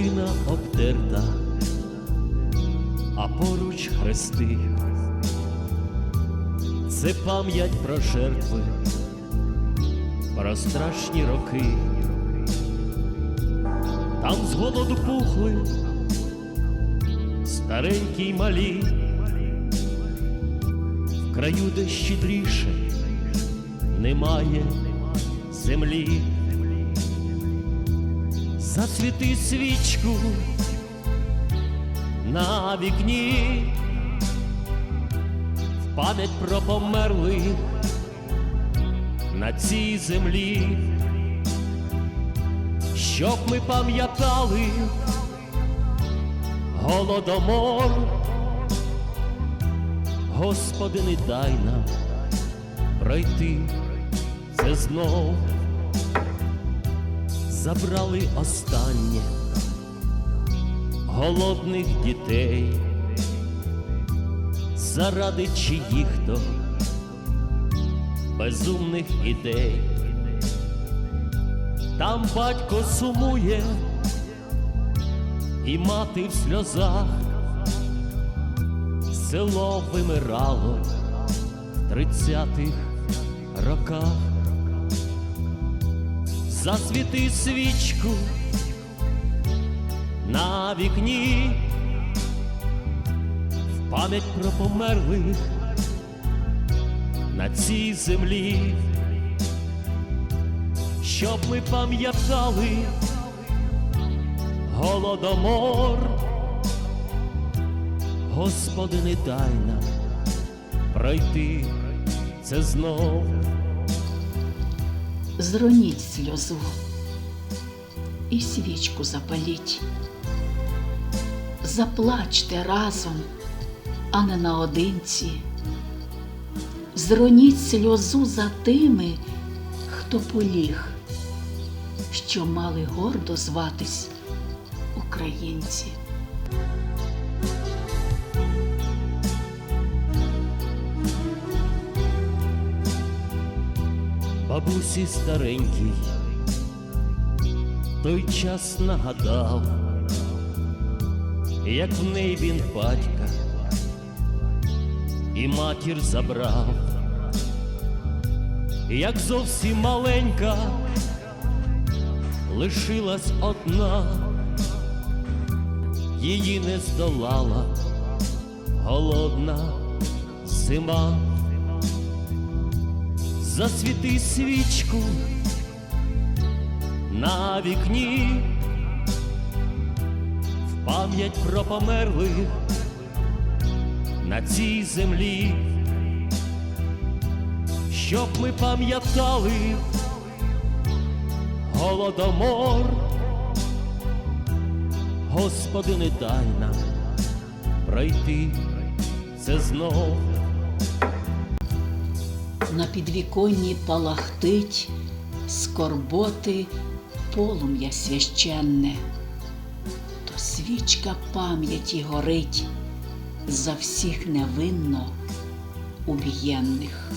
хустина обтерта, а поруч хрести, це пам'ять про жертви, про страшні роки, там з голоду пухли, старенькі й малі, в краю де щедріше немає землі. Засвіти свічку на вікні, в пам'ять про померлих на цій землі, щоб ми пам'ятали голодомор, Господи, не дай нам пройти це знов, забрали останнє голодних дітей, заради чиїх-то безумних ідей. Там батько сумує, і мати в сльозах, село вимирало в тридцятих роках. Засвіти свічку на вікні, в пам'ять про померлих на цій землі, щоб ми пам'ятали голодомор, Господи, не дай нам пройти це знов. Зроніть сльозу і свічку запаліть. Заплачте разом, а не наодинці. Зроніть сльозу за тими, хто поліг, що мали гордо зватись українці. Бабусі старенькій, той час нагадав, як в неї він батька і матір забрав, як зовсім маленька лишилась одна, її не здолала голодна зима засвіти свічку на вікні, в пам'ять про померлих на цій землі, щоб ми пам'ятали голодомор, Господи, не дай нам пройти це знов. На підвіконні палахтить скорботи полум'я священне, то свічка пам'яті горить за всіх невинно убієнних.